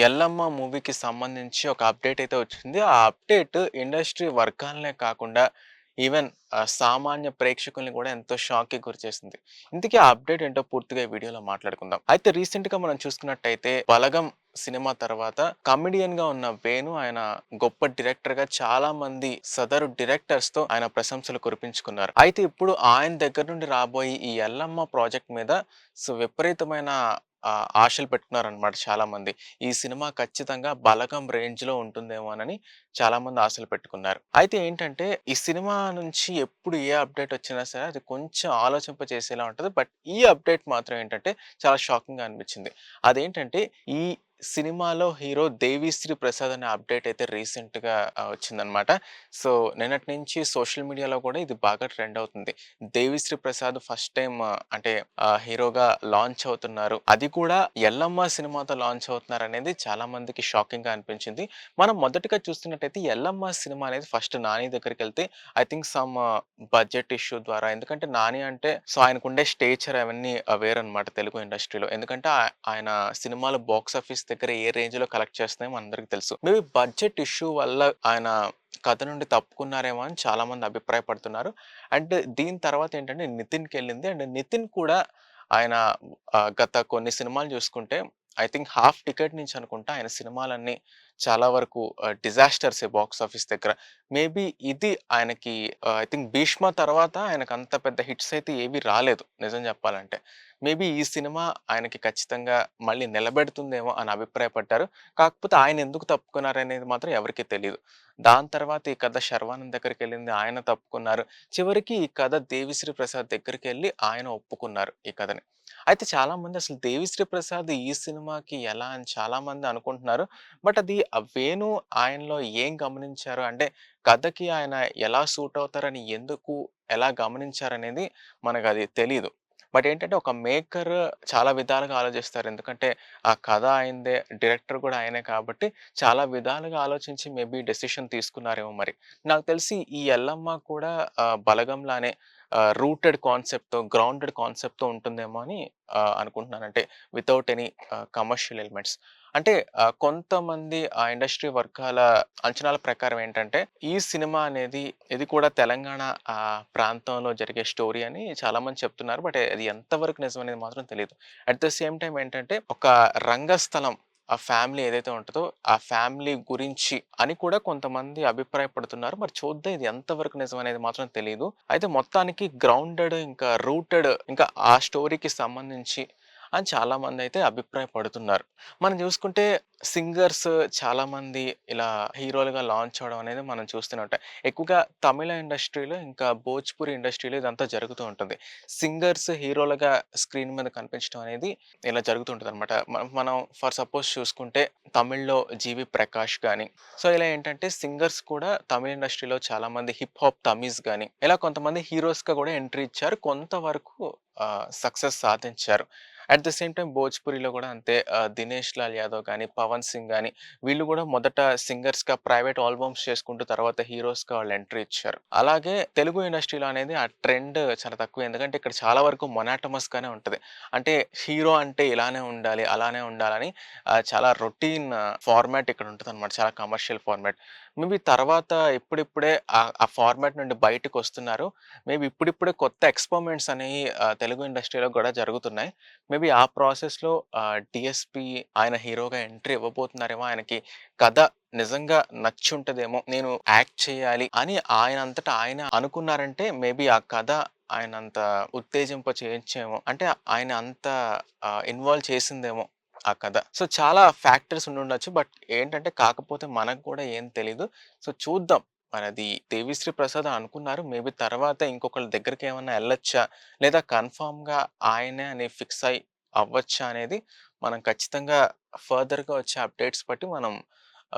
ఎల్లమ్మ మూవీకి సంబంధించి ఒక అప్డేట్ అయితే వచ్చింది. ఆ అప్డేట్ ఇండస్ట్రీ వర్గాలనే కాకుండా ఈవెన్ సామాన్య ప్రేక్షకుల్ని కూడా ఎంతో షాక్‌కి గురిచేసింది. ఇంతకీ ఆ అప్డేట్ ఏంటో పూర్తిగా వీడియోలో మాట్లాడుకుందాం. అయితే రీసెంట్‌గా మనం చూసుకున్నట్టయితే 'బలగం' సినిమా తర్వాత కమెడియన్‌గా ఉన్న వేణు ఆయన గొప్ప డైరెక్టర్‌గా చాలా మంది సదరు డైరెక్టర్స్‌తో ఆయన ప్రశంసలు కురిపించుకున్నారు. అయితే ఇప్పుడు ఆయన దగ్గర నుండి రాబోయే ఈ 'ఎల్లమ్మ' ప్రాజెక్ట్ మీద సో విపరీతమైన ఆశలు పెట్టుకున్నారనమాట చాలామంది. ఈ సినిమా ఖచ్చితంగా 'బలగం' రేంజ్‌లో ఉంటుందేమోనని చాలామంది ఆశలు పెట్టుకున్నారు. అయితే ఏంటంటే ఈ సినిమా నుంచి ఎప్పుడు ఏ అప్డేట్ వచ్చినా సరే అది కొంచెం ఆలోచింపజేసేలా ఉంటుంది బట్ ఈ అప్డేట్ మాత్రం ఏంటంటే చాలా షాకింగ్‌గా అనిపించింది. అదేంటంటే ఈ సినిమాలో హీరో 'దేవిశ్రీ ప్రసాద్' అనే అప్డేట్ అయితే రీసెంట్‌గా వచ్చిందనమాట. సో నిన్నటి నుంచి సోషల్ మీడియాలో కూడా ఇది బాగా ట్రెండ్ అవుతుంది. 'దేవిశ్రీ ప్రసాద్' ఫస్ట్ టైం అంటే హీరోగా లాంచ్ అవుతున్నారు. అది కూడా 'ఎల్లమ్మ' సినిమాతో లాంచ్ అవుతున్నారనేది చాలా మందికి షాకింగ్‌గా అనిపించింది. మనం మొదటగా చూస్తున్నట్టయితే 'ఎల్లమ్మ' సినిమా అనేది ఫస్ట్ 'నాని' దగ్గరికి వెళ్తే I think some budget issue ద్వారా ఎందుకంటే 'నాని' అంటే సో ఆయనకుండే స్టేచర్ అవన్నీ ఆహ్, వేరనమాట తెలుగు ఇండస్ట్రీలో. ఎందుకంటే ఆ ఆయన సినిమాలు బాక్స్ ఆఫీస్ దగ్గర ఏ రేంజ్‌లో కలెక్ట్ చేస్తున్నాయో అందరికి తెలుసు. మేబీ బడ్జెట్ ఇష్యూ వల్ల ఆయన కథ నుండి తప్పుకున్నారేమో అని చాలామంది అభిప్రాయపడుతున్నారు. అండ్ దీని తర్వాత ఏంటంటే నితిన్కి వెళ్ళింది అండ్ నితిన్ కూడా ఆయన గత కొన్ని సినిమాలు చూసుకుంటే ఐ థింక్ హాఫ్ టికెట్ నుంచి అనుకుంటా ఆయన సినిమాలన్నీ చాలా వరకు డిజాస్టర్స్ డిజాస్టర్సే బాక్స్ ఆఫీస్ దగ్గర. మేబీ ఇది ఆయనకి ఐ థింక్ 'భీష్మ' తర్వాత ఆయనకు అంత పెద్ద హిట్స్ అయితే ఏవి రాలేదు నిజం చెప్పాలంటే. మేబీ ఈ సినిమా ఆయనకి ఖచ్చితంగా మళ్ళీ నిలబెడుతుందేమో అని అభిప్రాయపడ్డారు. కాకపోతే ఆయన ఎందుకు తప్పుకున్నారనేది మాత్రం ఎవరికీ తెలియదు దాని తర్వాత ఈ కథ శర్వానంద్ దగ్గరికెళ్ళింది. ఆయన తప్పుకున్నారు. చివరికి ఈ కథ 'దేవిశ్రీ ప్రసాద్' దగ్గరికెళ్ళి ఆయన ఒప్పుకున్నారు ఈ కథని. అయితే చాలామంది అసలు 'దేవిశ్రీ ప్రసాద్' ఈ సినిమాకి ఎలా అని చాలామంది అనుకుంటున్నారు. బట్ అది వేణు ఆయనలో ఏం గమనించారు అంటే కథకి ఆయన ఎలా సూట్ అవుతారని ఎందుకు ఎలా గమనించారనేది మనకు అది తెలియదు బట్ ఏంటంటే ఒక మేకర్ చాలా విధాలుగా ఆలోచిస్తారు. ఎందుకంటే ఆ కథ ఆయనదే, డైరెక్టర్ కూడా ఆయనే కాబట్టి చాలా విధాలుగా ఆలోచించి మేబీ డెసిషన్ తీసుకున్నారేమో మరి. నాకు తెలిసి ఈ 'ఎల్లమ్మ' కూడా ఆహ్, 'బలగం'లానే ఆహ్, రూటెడ్ కాన్సెప్ట్‌తో, గ్రౌండెడ్ కాన్సెప్ట్‌తో ఉంటుందేమో అని ఆహ్, అనుకుంటున్నాను. అంటే without any ah, commercial elements. అంటే కొంతమంది ఆ ఇండస్ట్రీ వర్గాల అంచనాల ప్రకారం ఏంటంటే ఈ సినిమా అనేది ఇది కూడా తెలంగాణ ఆ ప్రాంతంలో జరిగే స్టోరీ అని చాలామంది చెప్తున్నారు. బట్ అది ఎంతవరకు నిజం అనేది మాత్రం తెలియదు అట్ ద సేమ్ టైం ఏంటంటే ఒక రంగస్థలం ఆ ఫ్యామిలీ ఏదైతే ఉంటుందో ఆ ఫ్యామిలీ గురించి అని కూడా కొంతమంది అభిప్రాయపడుతున్నారు. మరి చూద్దాం ఇది ఎంతవరకు నిజం అనేది మాత్రం తెలియదు అయితే మొత్తానికి గ్రౌండెడ్ ఇంకా రూటెడ్ ఇంకా ఆ స్టోరీకి సంబంధించి అని చాలామంది అయితే అభిప్రాయపడుతున్నారు. మనం చూసుకుంటే సింగర్స్ చాలామంది ఇలా హీరోలుగా లాంచ్ అవ్వడం అనేది మనం చూస్తూనే ఎక్కువగా తమిళ ఇండస్ట్రీలో ఇంకా భోజ్పూరి ఇండస్ట్రీలో ఇదంతా జరుగుతూ ఉంటుంది. సింగర్స్ హీరోలుగా స్క్రీన్ మీద కనిపించడం అనేది ఇలా జరుగుతూ అనమాట మనం మనం ఫర్ సపోజ్ చూసుకుంటే తమిళ్‌లో 'జీవి ప్రకాష్' కానీ సో ఇలా ఏంటంటే సింగర్స్ కూడా తమిళ ఇండస్ట్రీలో చాలామంది హిప్ హాప్ తమిజ్ కానీ ఇలా కొంతమంది హీరోస్‌గా కూడా ఎంట్రీ ఇచ్చారు. కొంతవరకు సక్సెస్ సాధించారు. అట్ ద సేమ్ టైం భోజ్‌పురిలో కూడా అంతే 'దినేష్ లాల్ యాదవ్' కానీ 'పవన్ సింగ్' కానీ వీళ్ళు కూడా మొదట సింగర్స్‌గా ప్రైవేట్ ఆల్బమ్స్ చేసుకుంటూ తర్వాత హీరోస్‌గా వాళ్ళు ఎంట్రీ ఇచ్చారు. అలాగే తెలుగు ఇండస్ట్రీలో అనేది ఆ ట్రెండ్ చాలా తక్కువ. ఎందుకంటే ఇక్కడ చాలా వరకు మొనాటమస్‌గానే ఉంటది. అంటే హీరో అంటే ఇలానే ఉండాలి, అలానే ఉండాలని చాలా రొటీన్ ఫార్మాట్ ఇక్కడ ఉంటుంది అనమాట చాలా కమర్షియల్ ఫార్మాట్. మేబీ తర్వాత ఇప్పుడిప్పుడే ఆ ఫార్మాట్ నుండి బయటకు వస్తున్నారు మేబీ ఇప్పుడిప్పుడే కొత్త ఎక్స్‌పెరిమెంట్స్ అనేవి తెలుగు ఇండస్ట్రీలో కూడా జరుగుతున్నాయి. మేబీ ఆ ప్రాసెస్‌లో డిఎస్పి ఆయన హీరోగా ఎంట్రీ ఇవ్వబోతున్నారేమో. ఆయనకి కథ నిజంగా నచ్చుంటదేమో. నేను యాక్ట్ చేయాలి అని ఆయన అంతటా ఆయన అనుకున్నారంటే మేబీ ఆ కథ ఆయనంత ఉత్తేజింప చేయొచ్చేమో. అంటే ఆయన అంత ఇన్వాల్వ్ చేసిందేమో ఆ కథ. సో చాలా ఫ్యాక్టర్స్ ఉండుండొచ్చు. బట్ ఏంటంటే కాకపోతే మనకు కూడా ఏం తెలీదు. సో చూద్దాం. మనది 'దేవిశ్రీ ప్రసాద్' అనుకున్నారు. మేబీ తర్వాత ఇంకొకళ్ళ దగ్గరికి ఏమన్నా వెళ్ళొచ్చా లేదా కన్ఫర్మ్‌గా ఆయనే అని ఫిక్స్ అయ్యి అవ్వచ్చా? అనేది మనం ఖచ్చితంగా ఫర్దర్‌గా వచ్చే అప్డేట్స్ బట్టి మనం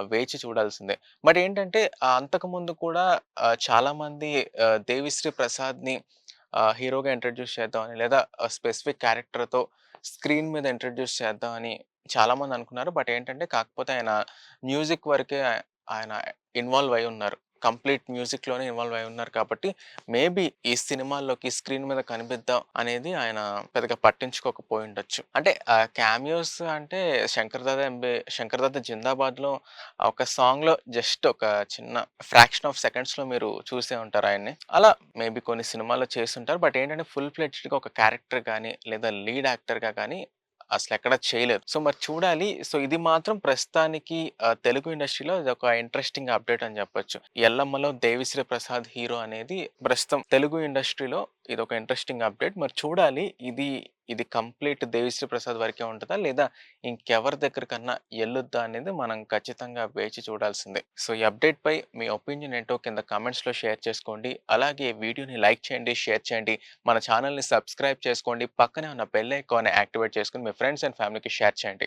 వేచి చూడాల్సిందే. బట్ ఏంటంటే అంతకుముందు కూడా చాలామంది 'దేవిశ్రీ ప్రసాద్‌ని' హీరోగా ఇంట్రడ్యూస్ చేద్దామని లేదా స్పెసిఫిక్ క్యారెక్టర్‌తో స్క్రీన్ మీద ఇంట్రడ్యూస్ చేద్దామని చాలామంది అనుకున్నారు. బట్ ఏంటంటే కాకపోతే ఆయన మ్యూజిక్ వరకే ఆయన ఇన్వాల్వ్ అయ్యి ఉన్నారు. కంప్లీట్ మ్యూజిక్‌లోనే ఇన్వాల్వ్ అయి ఉన్నారు కాబట్టి, మేబీ ఈ సినిమాల్లోకి స్క్రీన్ మీద కనిపిద్దాం అనేది ఆయన పెద్దగా పట్టించుకోకపోయుండొచ్చు. అంటే క్యామియోస్ అంటే 'శంకర్ దాదా ఎంబీ 'శంకర్ దాదా జిందాబాద్‌లో' ఒక సాంగ్‌లో జస్ట్ ఒక చిన్న ఫ్రాక్షన్ ఆఫ్ సెకండ్స్‌లో మీరు చూసే ఉంటారు ఆయన్ని. అలా మేబీ కొన్ని సినిమాల్లో చేస్తుంటారు బట్ ఏంటంటే ఫుల్ ఫ్లెడ్జ్డ్‌గా ఒక క్యారెక్టర్ కానీ లేదా లీడ్ యాక్టర్‌గా అసలు ఎక్కడ చేయలేదు. సో, మరి చూడాలి. సో, ఇది మాత్రం ప్రస్తుతానికి తెలుగు ఇండస్ట్రీలో ఒక ఇంట్రెస్టింగ్ అప్డేట్ అని చెప్పొచ్చు. 'ఎల్లమ్మలో' దేవిశ్రీ ప్రసాద్ హీరో అనేది ప్రస్తుతం తెలుగు ఇండస్ట్రీలో ఇదొక ఇంట్రెస్టింగ్ అప్డేట్. మరి చూడాలి ఇది, ఇది కంప్లీట్ దేవిశ్రీ ప్రసాద్ వరకే ఉంటుందా లేదా ఇంకెవరి దగ్గరకన్నా ఎల్లుద్దా? అనేది మనం ఖచ్చితంగా వేచి చూడాల్సిందే. సో, ఈ అప్డేట్‌పై మీ ఒపీనియన్ ఏంటో కింద కామెంట్స్‌లో షేర్ చేసుకోండి. అలాగే వీడియోని లైక్ చేయండి, షేర్ చేయండి. మన ఛానెల్‌ని సబ్స్క్రైబ్ చేసుకోండి. పక్కనే ఉన్న బెల్ ఐకాన్ యాక్టివేట్ చేసుకుని మీ ఫ్రెండ్స్ అండ్ ఫ్యామిలీకి షేర్ చేయండి.